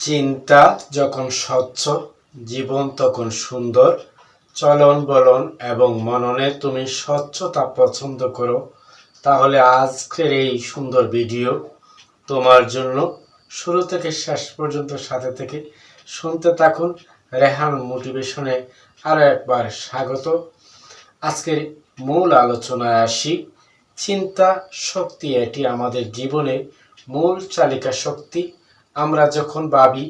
চিন্তা যখন স্বচ্ছ, জীবন তখন সুন্দর, চলন বলন এবং মননে তুমি স্বচ্ছতা পছন্দ করো, তাহলে আজকের এই সুন্দর ভিডিও তোমার জন্য শুরু থেকে শেষ পর্যন্ত সাথে থেকে শুনতে থাকুন। রেহান মোটিভেশনে আরও একবার স্বাগত। আজকের মূল আলোচনায় আসি। চিন্তা, শক্তি এটি আমাদের জীবনের মূল চালিকা শক্তি। আমরা যখন ভাবি,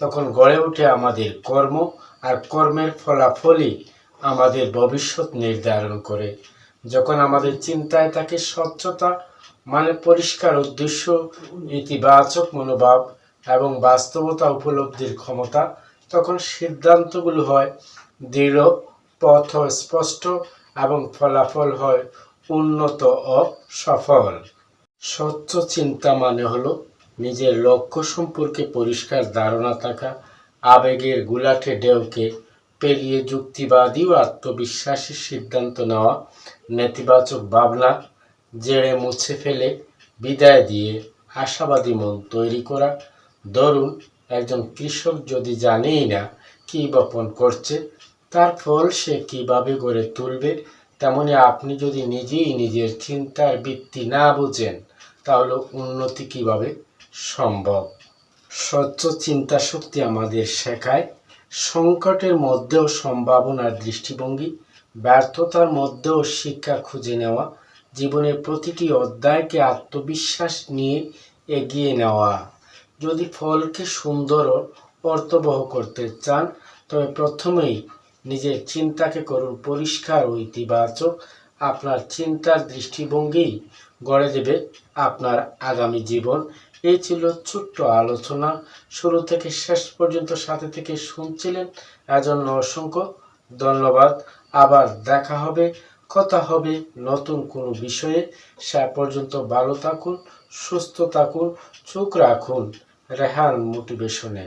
তখন গড়ে ওঠে আমাদের কর্ম আর কর্মের ফলাফলই আমাদের ভবিষ্যৎ নির্ধারণ করে। যখন আমাদের চিন্তায় থাকে স্বচ্ছতা মানে পরিষ্কার উদ্দেশ্য, ইতিবাচক মনোভাব এবং বাস্তবতা উপলব্ধির ক্ষমতা, তখন সিদ্ধান্তগুলো হয় দৃঢ়, পথ স্পষ্ট এবং ফলাফল হয় উন্নত ও সফল। স্বচ্ছ চিন্তা মানে হলো নিজের লক্ষ্য সম্পর্কে পরিষ্কার ধারণা থাকা, আবেগের গুলাঠে ঢেউকে পেরিয়ে যুক্তিবাদী ও আত্মবিশ্বাসী সিদ্ধান্ত নেওয়া, নেতিবাচক ভাবনা জেড়ে মুছে ফেলে, বিদায় দিয়ে আশাবাদী মন তৈরি করা। ধরুন, একজন কৃষক যদি জানেই না কী বপন করছে, তার ফল সে কীভাবে গড়ে তুলবে, তেমনি আপনি যদি নিজেই নিজের চিন্তার ভিত্তি না বুঝেন, তাহলে উন্নতি কীভাবে? সম্ভব। স্বচ্ছ চিন্তা শক্তি আমাদের শেখায়। সংকটের মধ্যেও সম্ভাবনার দৃষ্টিভঙ্গি, ব্যর্থতার মধ্যেও শিক্ষা খুঁজে নেওয়া, জীবনের প্রতিটি অধ্যায়কে আত্মবিশ্বাস নিয়ে এগিয়ে নেওয়া। যদি ফলকে সুন্দর ও অর্থবহ করতে চান, তবে প্রথমেই নিজের চিন্তাকে করুন পরিষ্কার ও ইতিবাচক। আপনার চিন্তার দৃষ্টিভঙ্গি গড়ে দেবে আপনার আগামী জীবন। এই ছিল ছোট্ট আলোচনা। শুরু থেকে শেষ পর্যন্ত সাথে থেকে শুনছিলেন এজন্য অসংখ্য ধন্যবাদ। আবার দেখা হবে, কথা হবে নতুন কোনো বিষয়ে। সে পর্যন্ত ভালো থাকুন, সুস্থ থাকুন, চোখ রাখুন রেহান মোটিভেশনে।